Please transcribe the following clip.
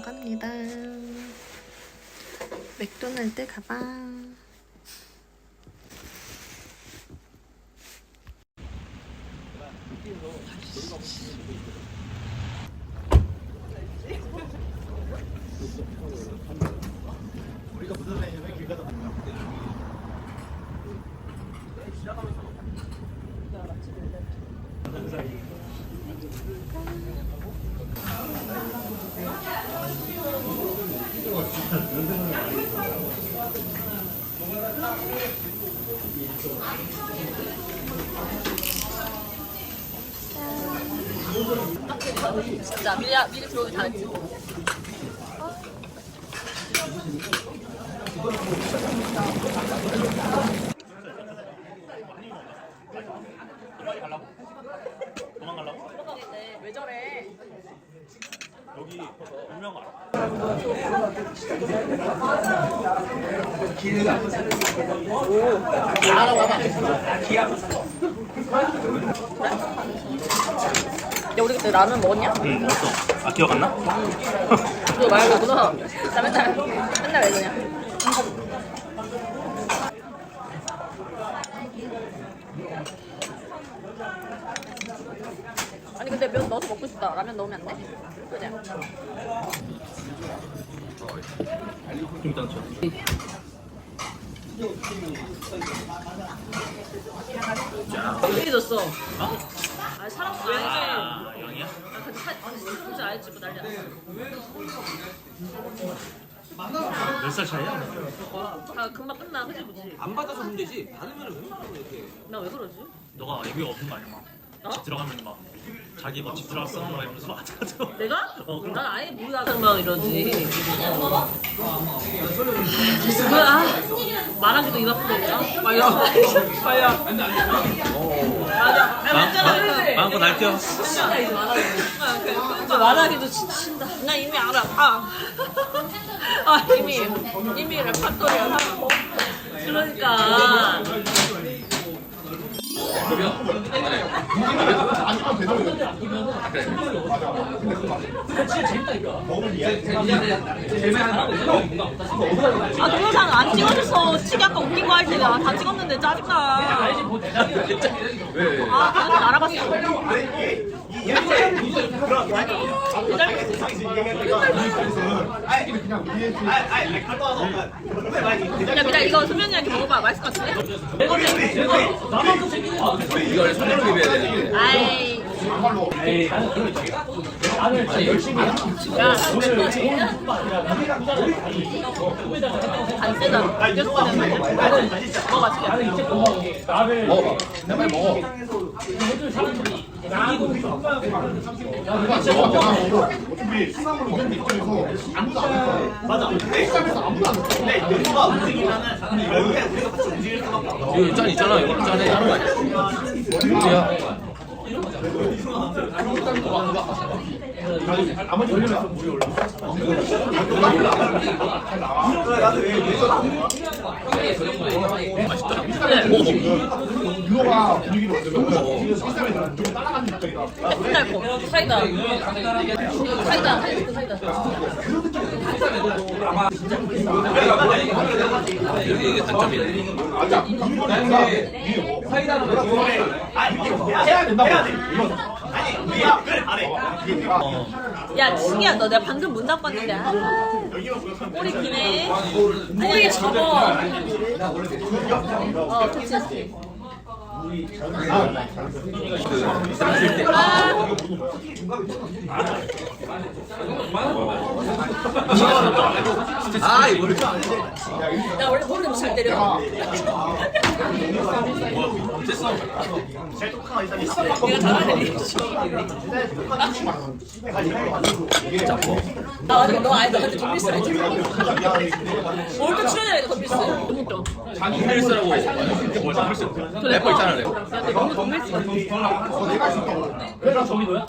나갑니다. 맥도날드 가방. 진짜 미리 미리 들어오기 잘했지. 도망가려고? 왜 저래? 알아. 야 우리 그때 라면 먹었냐? 응, 먹었어. 아, 기억 안 나? 그거 말고도 나 맨날 맨날 왜 그러 아니 근데 면 넣어서 먹고 싶다. 라면 넣으면 안 돼? 그냥. 김장철. 어떻게 줬어? 아 사람 알지. 아, 영이야? 아 근데 사 진짜 알지 뭐 난리 났어. 몇 살 차이야? 다 금방 끝나 그지 그지. 안 받아서 문제지 받으면 왜 받는 이렇게 나왜 그러지? 너가 애교가 없는 거 아니야? 막. 어? 집 들어가면 막 자기 뭐집 들어갔어 막 이러면서 막 하잖아. 내가? 어, 그럼. 난 아예 모르다만 이러지. 아, 말하기도 입 아프네. 빨려. 빨려. 맞아. 마음- 마음껏 날뛰어. 아, 말하기도 지친다. 나 이미 알아. 아, 아 이미 이미 레파토리야. 그러니까. 아 동영상 안 찍어줬어. 치기 아까 웃긴 거 할때다 찍었는데 짜증나. 아 그냥 알아봤어. 야 미라 이거 소면이한테 먹어봐. 맛있을 것 같은데? 이걸 손으로 비벼야 되는데 아이 안 세잖아 계속 꺼내면 먹어봐 지금 먹어봐 내 빨리 먹어 어차피 수산물을 먹는 입장에서 아무도 안 했어. 맞아. 시장에서 아무도 안 했어. 근데 내가 움직이면은 우리가 같이 움직일 수밖에 없어. 이거 짠 있잖아 이거 짠해 하는 거 아니야 어디야 나머지 올리면서 물이 올라. 유로가 분위기를 만들면 시스템에 좀 따라가는 입장이다. 사이다 사이다 사이다 여기 이게 단점이네 해야 된다고. 이건 아니 우리가 그래 내가 야 신기하다 너 내가 방금 문 닫고 왔는데. 아, 꼬리 기네. 꼬리 접어 어 그치 아 이거를 나 원래 머리를 잘 때려 내가 잘하네 나 아직 너 알지 뭘또 출연해야 돼 덤빌스 너무 웃겨 힐스라고 래퍼 있잖아 래퍼 야, 근데 너무 내가. 그래서 저기 너야?